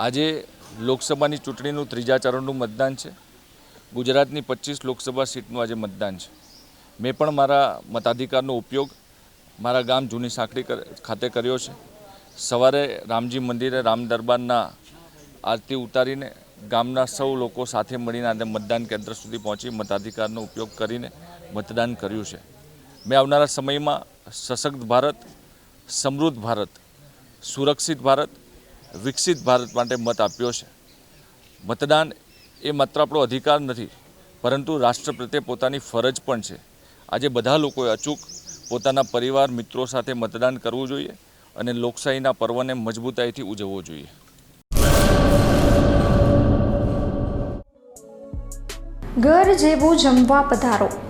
આજે લોકસભાની ચૂંટણીનું ત્રીજા ચરણનું મતદાન છે. ગુજરાતની પચીસ લોકસભા સીટનું આજે મતદાન છે. મેં પણ મારા મતાધિકારનો ઉપયોગ મારા ગામ જૂની સાંકડી ખાતે કર્યો છે. સવારે રામજી મંદિરે રામ દરબારના આરતી ઉતારીને ગામના સૌ લોકો સાથે મળીને આજે મતદાન કેન્દ્ર સુધી પહોંચી મતાધિકારનો ઉપયોગ કરીને મતદાન કર્યું છે. મેં આવનારા સમયમાં સશક્ત ભારત, સમૃદ્ધ ભારત, સુરક્ષિત ભારત વિકસિત ભારત માટે મત આપ્યો છે. મતદાન એ માત્ર આપણો અધિકાર નથી, પરંતુ રાષ્ટ્ર પ્રત્યે પોતાની ફરજ પણ છે. આજે બધા લોકોએ અચૂક પોતાના પરિવાર, મિત્રો સાથે મતદાન કરવું જોઈએ અને લોકશાહીના પર્વને મજબૂતાઈથી ઉજવવો જોઈએ. ઘર જેવું જમવા પધારો.